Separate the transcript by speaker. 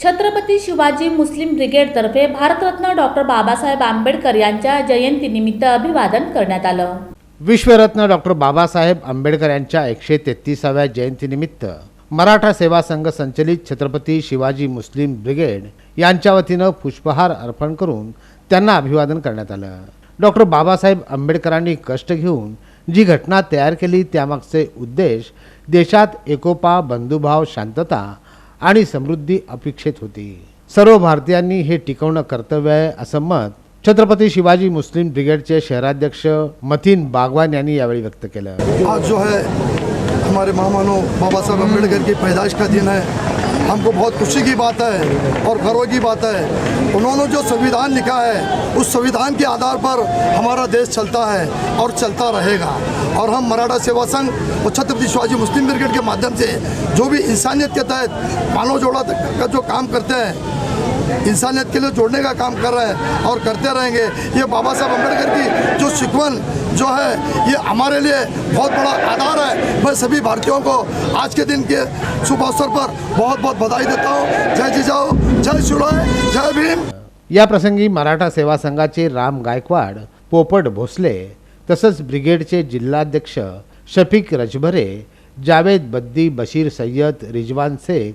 Speaker 1: Chhatrapati Shivaji Muslim ब्रिगेडतर्फे Bharat Ratna doctor Babasaheb Ambedkar यांच्या जयंतीनिमित्त अभिवादन करण्यात आलं.
Speaker 2: विश्वरत्न डॉक्टर बाबासाहेब आंबेडकर यांच्या एकशे तेहतीसाव्या जयंतीनिमित्त मराठा सेवा संघ संचलित छत्रपती शिवाजी मुस्लिम ब्रिगेड यांच्या वतीनं पुष्पहार अर्पण करून त्यांना अभिवादन करण्यात आलं. डॉक्टर बाबासाहेब आंबेडकरांनी कष्ट घेऊन जी घटना तयार केली त्यामागचे उद्देश देशात एकोपा बंधुभाव शांतता आणि समृद्धी अपेक्षित होती. सर्व भारतीयांनी हे टिकवणं कर्तव्य आहे असं मत छत्रपती शिवाजी मुस्लिम ब्रिगेडचे शहराध्यक्ष मतीन बागवान यांनी यावेळी व्यक्त केलं.
Speaker 3: आज जो है हमारे महामानव बाबा साहब अम्बेडकर की पैदाइश का दिन है हमको बहुत खुशी की बात है और गर्व की बात है। उन्होंने जो संविधान लिखा है, उस संविधान के आधार पर हमारा देश चलता है और चलता रहेगा। और हम मराठा सेवा संघ और छत्रपति शिवाजी मुस्लिम ब्रिगेड के माध्यम से जो भी इंसानियत के तहत मानव जोड़ा का जो काम करते हैं इंसानियत के लिए जोड़ने का काम कर रहे हैं और करते रहेंगे। ये बाबा साहब अम्बेडकर की जो शिकवन जो है ये हमारे लिए बहुत बड़ा आधार है। मैं सभी भारतीयों को आज के दिन के शुभ अवसर पर बहुत बहुत बधाई देता हूँ। जय जिजाऊ जय शिवराय जय भीम।
Speaker 2: या प्रसंगी मराठा सेवा संघाचे राम गायकवाड पोपट भोसले तसंच ब्रिगेडचे जिल्हाध्यक्ष शफीक रजभरे जावेद बद्दी बशीर सय्यद रिजवान शेख